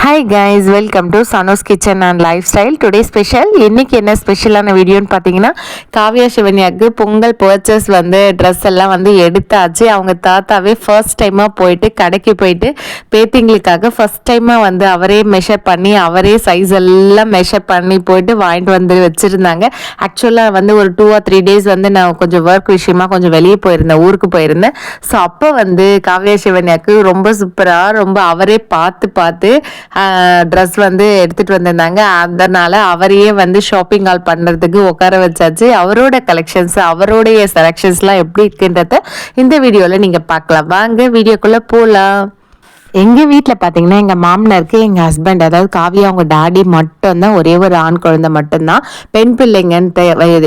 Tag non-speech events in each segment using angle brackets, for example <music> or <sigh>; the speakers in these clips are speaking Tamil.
Hi guys welcome to Sano's kitchen and lifestyle today special இன்றைக்கி என்ன ஸ்பெஷலான வீடியோன்னு பார்த்தீங்கன்னா காவியா சிவன்யாக்கு பொங்கல் பர்ச்சேஸ் வந்து ட்ரெஸ் எல்லாம் வந்து எடுத்தாச்சு. அவங்க தாத்தாவே ஃபர்ஸ்ட் டைமாக போயிட்டு கடைக்கு போயிட்டு பேத்திங்களுக்காக ஃபர்ஸ்ட் டைமாக வந்து அவரே மெஷர் பண்ணி அவரே சைஸ் எல்லாம் மெஷர் பண்ணி போயிட்டு வாங்கிட்டு வந்து வச்சுருந்தாங்க. ஆக்சுவலாக வந்து ஒரு டூ ஆர் த்ரீ டேஸ் வந்து நான் கொஞ்சம் ஒர்க் விஷயமா கொஞ்சம் வெளியே போயிருந்தேன் ஊருக்கு போயிருந்தேன். ஸோ அப்போ வந்து காவியா சிவன்யாக்கு ரொம்ப சூப்பராக ரொம்ப அவரே பார்த்து பார்த்து ட்ரெஸ் வந்து எடுத்துகிட்டு வந்திருந்தாங்க. அதனால் அவரையே வந்து ஷாப்பிங் ஆல் பண்ணுறதுக்கு உட்கார வச்சாச்சு. அவரோட கலெக்ஷன்ஸ் அவருடைய செலெக்ஷன்ஸ்லாம் எப்படி இருக்குன்றத இந்த வீடியோவில் நீங்கள் பார்க்கலாம். வாங்க வீடியோக்குள்ளே போகலாம் எங்கள் வீட்டில் பார்த்தீங்கன்னா எங்கள் மாமனாருக்கு எங்கள் ஹஸ்பண்ட் அதாவது காவியா அவங்க டாடி மட்டும்தான் ஒரே ஒரு ஆண் குழந்தை மட்டும்தான். பெண் பிள்ளைங்கன்னு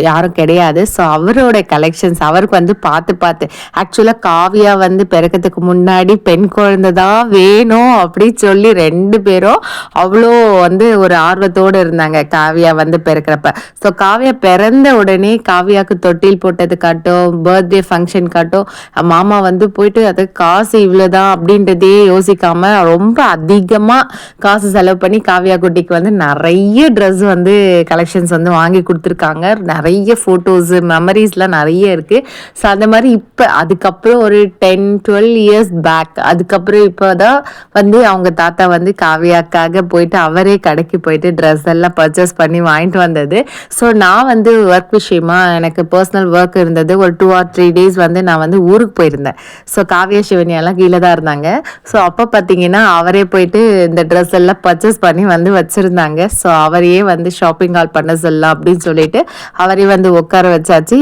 யாரும் கிடையாது. ஸோ அவரோட கலெக்ஷன்ஸ் அவருக்கு வந்து பார்த்து பார்த்து ஆக்சுவலாக காவியா வந்து பிறக்கிறதுக்கு முன்னாடி பெண் குழந்தை தான் வேணும் அப்படின்னு சொல்லி ரெண்டு பேரும் அவ்வளோ வந்து ஒரு ஆர்வத்தோடு இருந்தாங்க காவியா வந்து பிறக்கிறப்ப. ஸோ காவியா பிறந்த உடனே காவியாவுக்கு தொட்டில் போட்டது காட்டும் பர்த்டே ஃபங்க்ஷன் காட்டும் மாமா வந்து போயிட்டு அது காசு இவ்வளோதான் அப்படின்றதே யோசி யோசிக்காம ரொம்ப அதிகமாக காசு செலவு பண்ணி காவியா குட்டிக்கு வந்து நிறைய ட்ரெஸ் வந்து கலெக்ஷன்ஸ் வந்து வாங்கி கொடுத்துருக்காங்க. நிறைய ஃபோட்டோஸு மெமரிஸ்லாம் நிறைய இருக்குது ஸோ அந்த மாதிரி இப்போ அதுக்கப்புறம் ஒரு டென் டுவெல் இயர்ஸ் பேக் அதுக்கப்புறம் இப்போ தான் வந்து அவங்க தாத்தா வந்து காவியாக்காக போயிட்டு அவரே கடைக்கு போயிட்டு ட்ரெஸ் எல்லாம் பர்ச்சேஸ் பண்ணி வாங்கிட்டு வந்தது. ஸோ நான் வந்து ஒர்க் விஷயமா எனக்கு பர்சனல் ஒர்க் இருந்தது. ஒரு டூ ஆர் த்ரீ டேஸ் வந்து நான் வந்து ஊருக்கு போயிருந்தேன். ஸோ காவியா சிவனியெல்லாம் கீழே தான் இருந்தாங்க. ஸோ அப்போ பார்த்தீங்கன்னா அவரே போயிட்டு இந்த ட்ரெஸ் எல்லாம் பர்ச்சேஸ் பண்ணி வந்து வச்சுருந்தாங்க. ஸோ அவரையே வந்து ஷாப்பிங் ஆல் பண்ண சொல்லலாம் அப்படின்னு சொல்லிட்டு அவரே வந்து உட்கார வச்சாச்சு.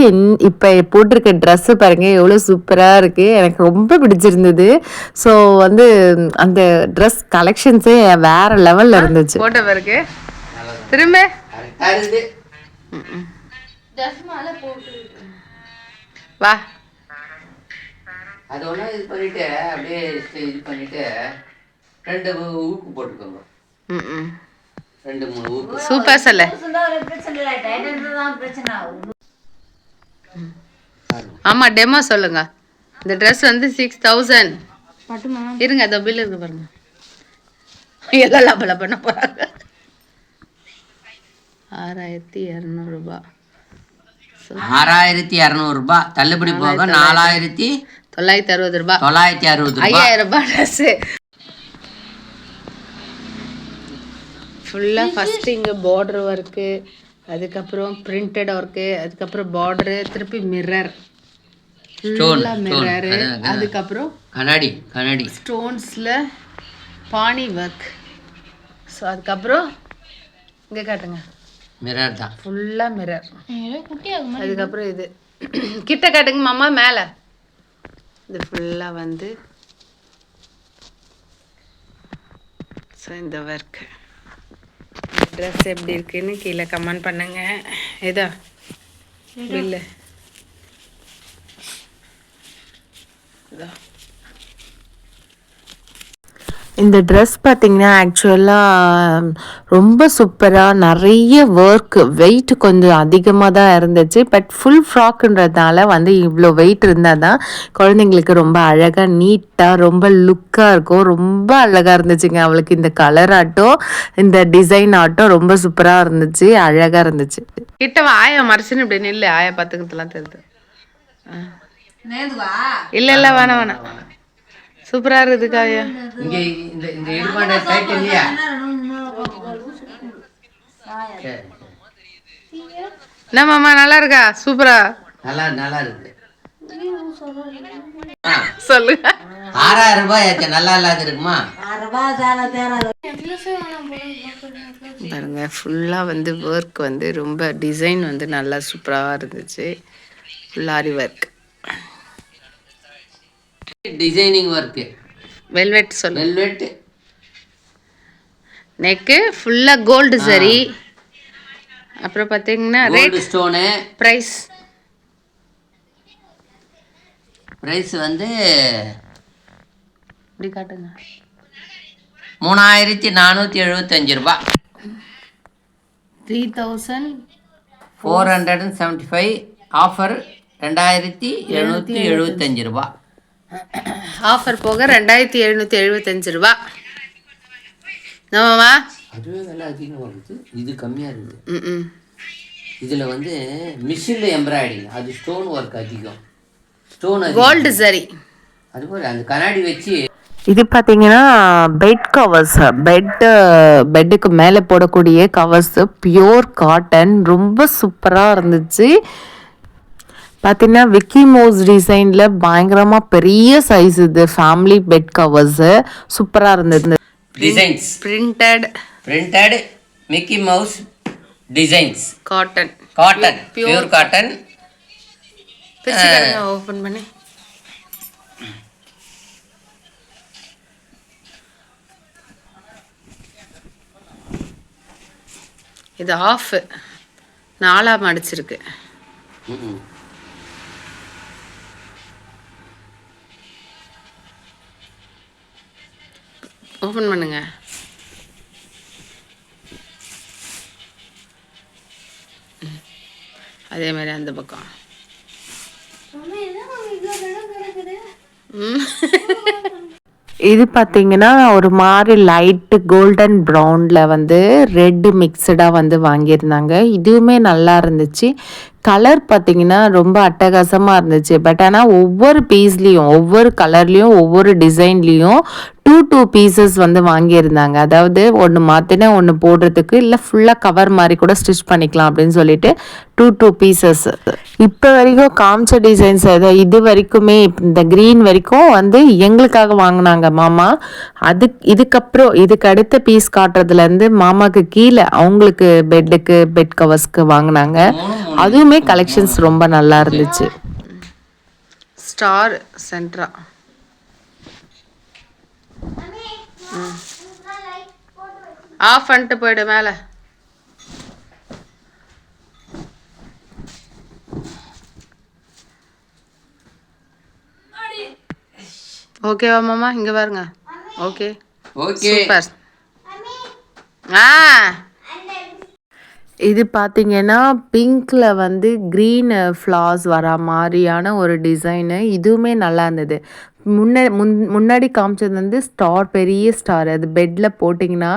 இப்போ போட்டிருக்க ட்ரெஸ்ஸு பாருங்க எவ்வளோ சூப்பராக இருக்குது எனக்கு ரொம்ப பிடிச்சிருந்தது. ஸோ வந்து அந்த ட்ரெஸ் கலெக்ஷன்ஸே வேற லெவலில் இருந்துச்சு. போட்டோ பிறகு? திரும்ப? வா. அது ஒன்றா இது பண்ணிட்டு அப்படியே இது பண்ணிட்டு ரெண்டு ஊக்கு போட்டுக்கோங்க. ரெண்டு மூணு ஊக்கு. சூப்பர் சொல்ல. ஆமா டெமோ சொல்லுங்க. இந்த ட்ரெஸ் வந்து சிக்ஸ் தௌசண்ட் இருங்க அதோ பில் இருக்கு பாருங்க. எல்லாம் லாபல பண்ண போறாங்க. ஆறாயிரத்தி இரநூறுபா. ஆறாயிரத்தி இரநூறுபா. தள்ளுபடி போக நாலாயிரத்தி தொள்ளாயிரத்தி அறுபது ரூபாய் தொள்ளாயிரத்தி அறுபது ரூபாய் ஐயாயிரம் ரூபாய் ட்ரெஸ்ஸு ஃபுல்லாக ஃபஸ்ட்டு இங்கே பார்டர் ஒர்க்கு அதுக்கப்புறம் பிரிண்டட் ஒர்க்கு அதுக்கப்புறம் பார்டரு திருப்பி மிரர் ஃபுல்லாக மிரரு அதுக்கப்புறம் கண்ணாடி கண்ணாடி. ஸ்டோன்ஸில் பாணி ஒர்க் ஸோ அதுக்கப்புறம் இங்கே காட்டுங்க. மிரர் தான். ஃபுல்லாக மிரர் அதுக்கப்புறம் இது. <clears throat> கிட்ட காட்டுங்க மாமா மேலே. இது ஃபுல்லாக வந்து ஸோ இந்த ஒர்க் ட்ரெஸ் எப்படி இருக்குன்னு கீழே கமெண்ட் பண்ணுங்க. இதா பில்லு இதா இந்த ட்ரெஸ் பார்த்தீங்கன்னா ஆக்சுவலாக ரொம்ப சூப்பராக நிறைய ஒர்க் வெயிட் கொஞ்சம் அதிகமாக தான் இருந்துச்சு. பட் ஃபுல் ஃப்ராக்குன்றதுனால வந்து இவ்வளோ வெயிட் இருந்தால் தான் குழந்தைங்களுக்கு ரொம்ப அழகாக நீட்டாக ரொம்ப லுக்காக இருக்கும். ரொம்ப அழகாக இருந்துச்சுங்க அவளுக்கு இந்த கலர் ஆட்டம் இந்த டிசைன் ஆட்டம் ரொம்ப சூப்பராக இருந்துச்சு அழகாக இருந்துச்சு. கிட்ட ஆயா மறைச்சுன்னு இப்படி நில்லு. ஆயா பார்த்துக்கிறதுலாம் தெரியுது. இல்லை இல்லை வேணாம் வேணாம். சூப்பராக இருக்குது காவியா இங்கே இந்த இந்த இடுபாண்ட டைட் இல்லையா. என்ன மாமா நல்லா இருக்கா? சூப்பரா. நல்லா நல்லா இருக்கு. ஆ, சொல்லுங்க ஆறாயிரம் ரூபாய் ஆச்சு. நல்லா இல்லாத இருக்குமா? பாருங்க ஃபுல்லாக வந்து ஒர்க் வந்து ரொம்ப டிசைன் வந்து நல்லா சூப்பராக இருந்துச்சு. ஃபுல்லாரி ஒர்க் டிசைனிங் ஒர்க்கு வெல்வெட் சொல்லு. வெல்வெட் நெக்கு ஃபுல்லாக கோல்டு சரி. அப்புறம் பார்த்தீங்கன்னா ரேட் ஸ்டோனு ப்ரைஸ் ப்ரைஸ் வந்து இப்படி காட்டுங்க. மூணாயிரத்தி நானூற்றி எழுபத்தஞ்சு ரூபாய் three thousand four hundred and seventy five offer ரெண்டாயிரத்தி எழுநூற்றி எழுபத்தஞ்சு ரூபா. ஆஃபர் போக ரெண்டாயிரத்தி எழுநூற்றி எழுபத்தஞ்சு ரூபா. நம்மம்மா அதுவே விலை அதிகமாக இது கம்மியாக இருக்குது. ம் ம் இதில் வந்து மிஷினில் எம்ப்ராய்டிங். அது ஸ்டோன் ஒர்க் அதிகம். ஸ்டோன் கோல்டு சரி. அது போல் அந்த கண்ணாடி வச்சு இது பார்த்தீங்கன்னா பெட் கவர்ஸ் பெட்டு பெட்டுக்கு மேலே போடக்கூடிய கவர்ஸ் பியோர் காட்டன் ரொம்ப சூப்பராக இருந்துச்சு. பார்த்தீங்கன்னா விக்கி மோஸ் டிசைனில் பயங்கரமாக பெரிய சைஸ் இது. ஃபேமிலி பெட் கவர்ஸு சூப்பராக இருந்தது. Designs printed printed Mickey Mouse designs cotton cotton pure cotton open பண்ணி. இது ஆஃப் நாலா மடிச்சிருக்கு ஓப்பன் பண்ணுங்க. அதே மாதிரி அந்த பக்கம். இது பார்த்தீங்கன்னா ஒரு மாதிரி லைட்டு கோல்டன் ப்ரௌனில் வந்து ரெட்டு மிக்சடாக வந்து வாங்கியிருந்தாங்க. இதுவுமே நல்லா இருந்துச்சு. கலர் பார்த்தீங்கன்னா ரொம்ப அட்டகாசமாக இருந்துச்சு. பட் ஆனால் ஒவ்வொரு பீஸ்லேயும் ஒவ்வொரு கலர்லேயும் ஒவ்வொரு டிசைன்லேயும் டூ டூ பீசஸ் வந்து வாங்கியிருந்தாங்க. அதாவது ஒன்று மாற்றினா ஒன்று போடுறதுக்கு இல்லை ஃபுல்லாக கவர் மாதிரி கூட ஸ்டிச் பண்ணிக்கலாம் அப்படின்னு சொல்லிட்டு டூ டூ பீசஸ் இப்போ வரைக்கும் காமிச்ச டிசைன்ஸ் இது வரைக்குமே இந்த க்ரீன் வரைக்கும் வந்து எங்களுக்காக வாங்கினாங்க மாமா. அது இதுக்கப்புறம் இதுக்கு அடுத்த பீஸ் காட்டுறதுலேருந்து மாமாக்கு கீழே அவங்களுக்கு பெட்டுக்கு பெட் கவர்ஸ்க்கு வாங்கினாங்க. அதுவுமே கலெக்ஷன்ஸ் ரொம்ப நல்லா இருந்துச்சு. ஸ்டார் சென்ட்ரா ஆஃப் பண்ணிட்டு போயிடு மேலே. ஓகேவா மாமா? இங்க பாருங்க. ஓகே ஓகே சூப்பர் ஆ. இது பார்த்தீங்கன்னா பிங்க்ல வந்து க்ரீன் ஃப்ளார்ஸ் வர மாதிரியான ஒரு டிசைனு இதுவுமே நல்லா இருந்தது. முன்ன முன் முன்னாடி காமிச்சது வந்து ஸ்டார் பெரிய ஸ்டார் அது பெட்டில் போட்டிங்கன்னா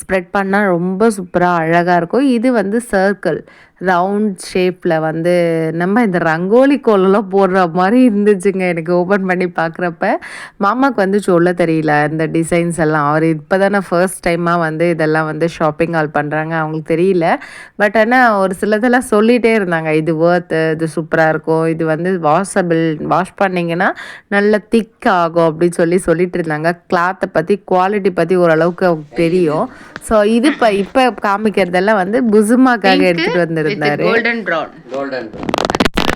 ஸ்ப்ரெட் பண்ணால் ரொம்ப சூப்பராக அழகாக இருக்கும். இது வந்து சர்க்கிள் ரவுண்ட் ஷேப்பில் வந்து நம்ம இந்த ரங்கோலி கோலம்லாம் போடுற மாதிரி இருந்துச்சுங்க. எனக்கு ஓப்பன் பண்ணி பார்க்குறப்ப மாமாவுக்கு வந்து சொல்ல தெரியல இந்த டிசைன்ஸ் எல்லாம். அவர் இப்போ தானே ஃபர்ஸ்ட் டைமாக வந்து இதெல்லாம் வந்து ஷாப்பிங் ஆல் பண்ணுறாங்க அவங்களுக்கு தெரியல. பட் ஆனால் ஒரு சிலதெல்லாம் சொல்லிகிட்டே இருந்தாங்க. இது ஒர்த்து இது சூப்பராக இருக்கும். இது வந்து வாஷபிள் வாஷ் பண்ணிங்கன்னா நல்ல திக் ஆகும் அப்படின்னு சொல்லி சொல்லிட்டு இருந்தாங்க. கிளாத்தை பற்றி குவாலிட்டி பற்றி ஓரளவுக்கு தெரியும். ஸோ இது இப்போ இப்போ காமிக்கிறதெல்லாம் வந்து புசுமாக்காக எடுத்துகிட்டு வந்திருந்தாரு கோல்டன் ப்ரௌன் கோல்டன்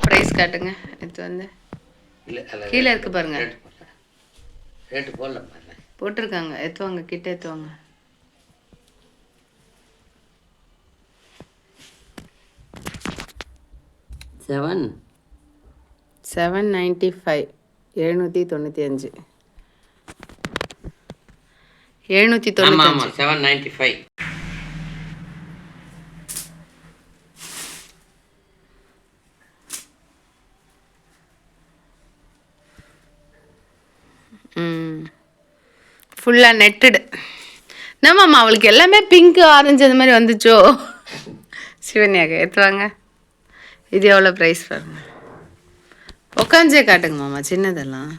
ப்ரைஸ் காட்டுங்க. இது வந்து. கீழே இருக்கு பாருங்க. ரேட்டு இல்லை போட்டிருக்காங்க. எத்துவாங்க கிட்ட எத்துவாங்க செவன் செவன் நைன்டி ஃபைவ் எழுநூற்றி தொண்ணூற்றி அஞ்சு. எழுநூற்றி தொண்ணூற்றி செவன் நைன்ட்டி ஃபைவ் ம் ஃபுல்லாக நெட்டுடு என்னம்மாம்மா அவளுக்கு எல்லாமே பிங்க் ஆரஞ்சு அந்த மாதிரி வந்துச்சோ? சிவன்யாக்கு ஏற்றுவாங்க இது எவ்வளோ ப்ரைஸ் பாருங்க. உக்காஞ்சே காட்டுங்க மாமா சின்னதெல்லாம்.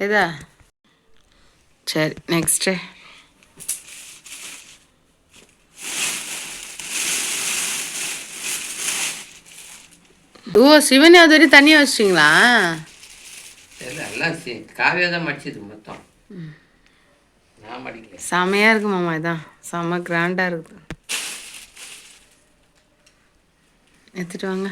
இதா? சரி நெக்ஸ்ட்டு ஓ சிவன்யா அது வரையும் தனியாக வச்சிட்டிங்களா? இல்லை எல்லாம் தான் மடிச்சது மொத்தம். செமையாக இருக்கு மாமா இதான். செம்ம கிராண்டாக இருக்குது எடுத்துட்டு வாங்க.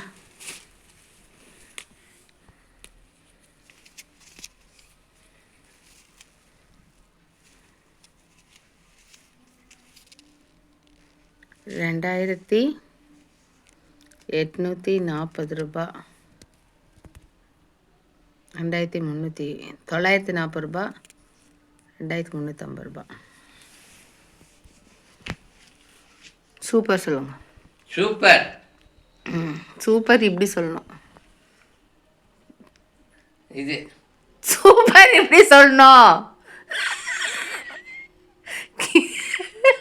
ரெண்டாயிரத்தி எட்நூற்றி நாற்பது ரூபா. ரெண்டாயிரத்தி முந்நூற்றி தொள்ளாயிரத்தி நாற்பது ரூபா. ரெண்டாயிரத்தி முந்நூற்றம்பது ரூபா. சூப்பர் சொல்லுங்க. சூப்பர். ம் சூப்பர் இப்படி சொல்லணும். இது. சூப்பர் இப்படி சொல்லணும்.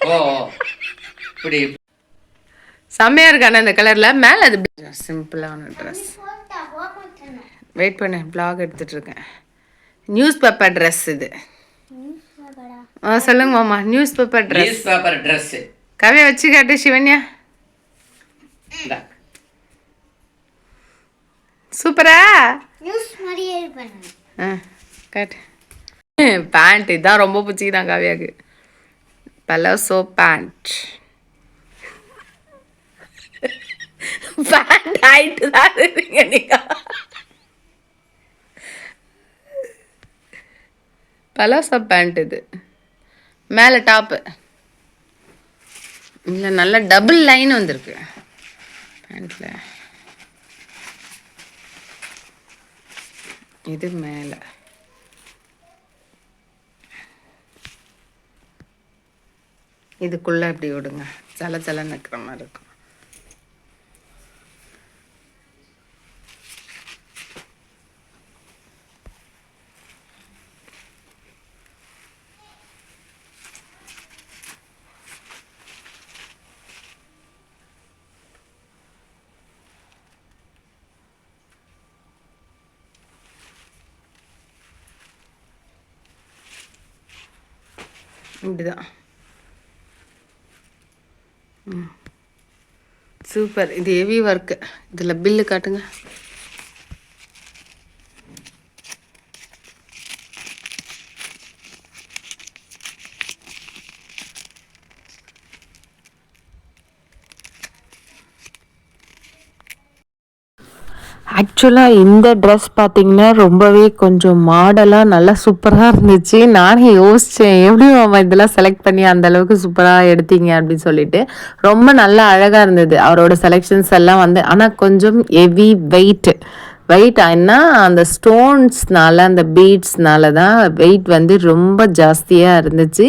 ஓ. இப்படி செம்மையா இருக்கான அந்த கலர்ல? மேல அது சிம்பிளான ட்ரெஸ் வெயிட் பண்ணு பிளாக் எடுத்துட்டு இருக்கேன். நியூஸ் பேப்பர் ட்ரெஸ் இது. ஆ சொல்லுங்க மாமா. Newspaper dress newspaper dress கவியை வச்சு காட்டு சிவன்யா. சூப்பரா? நியூஸ் மாதிரியே பண்ணு ஆ காட்டு. பேண்ட் இதான் ரொம்ப பிடிச்சிக்கிதான் காவியாக்கு. பலோசோ பேண்ட் பேண்ட் ஆயிட்டு தான் இருக்கீங்க நீங்க. பலாசா பேண்ட் இது. மேலே டாப்பு இல்லை நல்ல டபுள் லைன் வந்திருக்கு. பேண்ட்டில் இது மேலே. இதுக்குள்ளே இப்படி விடுங்க. சல சல நிற்கிற மாதிரி இருக்கும். இப்படி தான் ம். சூப்பர். இது ஹெவி ஒர்க்கு இதில் பில்லு காட்டுங்க. ஆக்சுவலாக இந்த ட்ரெஸ் பார்த்தீங்கன்னா ரொம்பவே கொஞ்சம் மாடலாக நல்லா சூப்பராக இருந்துச்சு. நானே யோசித்தேன் எப்படி அவன் இதெல்லாம் செலக்ட் பண்ணி அந்த அளவுக்கு சூப்பராக எடுத்தீங்க அப்படின்னு சொல்லிட்டு. ரொம்ப நல்லா அழகாக இருந்தது. அவரோட செலெக்ஷன்ஸ் எல்லாம் வந்து ஆனால் கொஞ்சம் ஹெவி வெயிட் வெயிட் ஆயினா அந்த ஸ்டோன்ஸ்னால அந்த பீட்ஸ்னால தான் வெயிட் வந்து ரொம்ப ஜாஸ்தியாக இருந்துச்சு.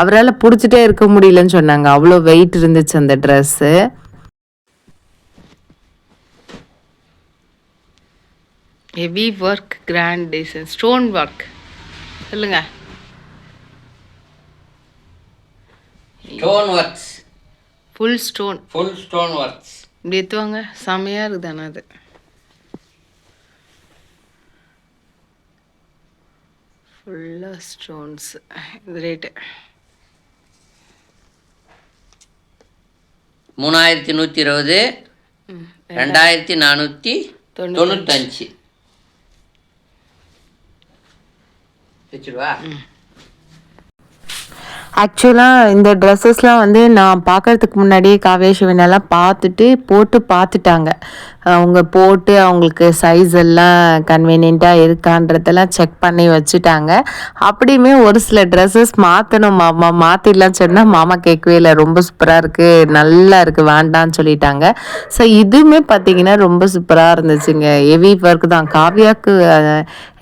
அவரால் பிடிச்சிட்டே இருக்க முடியலன்னு சொன்னாங்க. அவ்வளோ வெயிட் இருந்துச்சு அந்த dress heavy work grand design stone work சொல்லுங்க. Stone works full stone full stone works இப்படி எத்துவாங்க செமையாக இருக்குது ஆனால் அது ஃபுல்லாக ஸ்டோன்ஸ் இது ரேட்டு மூணாயிரத்தி நூற்றி இருபது. ரெண்டாயிரத்தி நானூற்றி தொண்ணூத்தஞ்சு. வச்சுடுவா ஆக்சுவலாக இந்த ட்ரெஸ்ஸஸ்லாம் வந்து நான் பார்க்கறதுக்கு முன்னாடியே காவ்யா சிவனெல்லாம் பார்த்துட்டு போட்டு பார்த்துட்டாங்க. அவங்க போட்டு அவங்களுக்கு சைஸ் எல்லாம் கன்வீனியண்ட்டாக இருக்கான்றதெல்லாம் செக் பண்ணி வச்சுட்டாங்க. அப்படியுமே ஒரு சில ட்ரெஸ்ஸஸ் மாற்றணும் மாமா. மாற்றிடலாம் சொன்னால் மாமா கேட்கவே இல்லை. ரொம்ப சூப்பராக இருக்குது நல்லா இருக்குது வேண்டான்னு சொல்லிட்டாங்க. ஸோ இதுவுமே பார்த்தீங்கன்னா ரொம்ப சூப்பராக இருந்துச்சுங்க. ஹெவி ஒர்க் தான். காவியாவுக்கு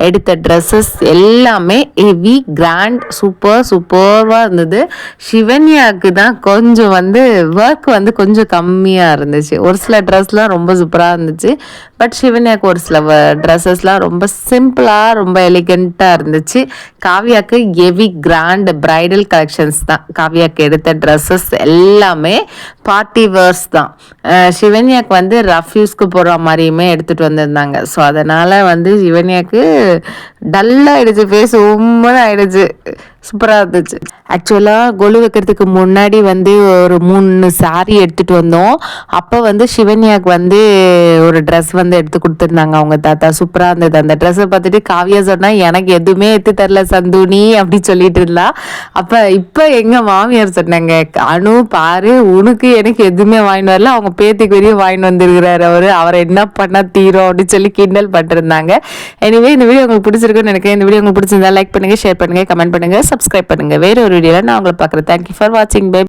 எடுத்த ட்ரெஸ்ஸஸ் எல்லாமே ஹெவி கிராண்ட் சூப்பர் சூப்பர்வாக இருந்தது. சிவன்யாவுக்கு தான் கொஞ்சம் வந்து ஒர்க் வந்து கொஞ்சம் கம்மியாக இருந்துச்சு. ஒரு சில ட்ரெஸ்லாம் ரொம்ப சூப்பராக இருந்துச்சு. பட் சிவன்யாவுக்கு ஒரு சில ட்ரெஸ்ஸஸ்லாம் ரொம்ப சிம்பிளாக ரொம்ப எலிகண்ட்டாக இருந்துச்சு. காவ்யாவுக்கு ஹெவி கிராண்ட் பிரைடல் கலெக்ஷன்ஸ் தான். காவ்யாவுக்கு எடுத்த ட்ரெஸ்ஸஸ் எல்லாமே பார்ட்டி வேர்ஸ் தான். அஹ் சிவன்யாக்கு வந்து ரஃப் யூஸ்க்கு போடுற மாதிரியுமே எடுத்துகிட்டு வந்திருந்தாங்க. ஸோ அதனால் வந்து சிவன்யாக்கு டல்லாகிடுச்சு ஃபேஸ் உம்மன்னு ஆயிடுச்சு. சூப்பராக இருந்துச்சு. ஆக்சுவலாக கொலு வைக்கிறதுக்கு முன்னாடி வந்து ஒரு மூணு சாரி எடுத்துகிட்டு வந்தோம். அப்போ வந்து சிவன்யாக்கு வந்து ஒரு ட்ரெஸ் வந்து எடுத்து கொடுத்துருந்தாங்க அவங்க தாத்தா. சூப்பராக இருந்தது. அந்த ட்ரெஸ்ஸை பார்த்துட்டு காவியா சொன்னால் எனக்கு எதுவுமே எடுத்து தரல சந்துனி அப்படி சொல்லிட்டு இருந்தா. அப்போ இப்போ எங்கள் மாமியார் சொன்னாங்க அனு பாரு உனக்கு எனக்கு எதுவுமே வாங்கிட்டு வரல. அவங்க பேத்திக்கு வரையும் வாங்கிட்டு வந்திருக்கிறாரு அவர். அவரை என்ன பண்ணால் தீரும் அப்படின்னு சொல்லி கிண்டல் பண்ணிருந்தாங்க எனவே இந்த வீடியோ உங்களுக்கு பிடிச்சிருக்குன்னு நினைக்கிறேன். இந்த வீடியோ உங்களுக்கு பிடிச்சிருந்தா லைக் பண்ணுங்கள் ஷேர் பண்ணுங்கள் கமெண்ட் பண்ணுங்கள் சப்ஸ்கிரைப் பண்ணுங்க. வேறு ஒரு வீடியோவில் நான் உங்களை பார்க்குறேன். தேங்க்யூ ஃபார் வாட்சிங் பை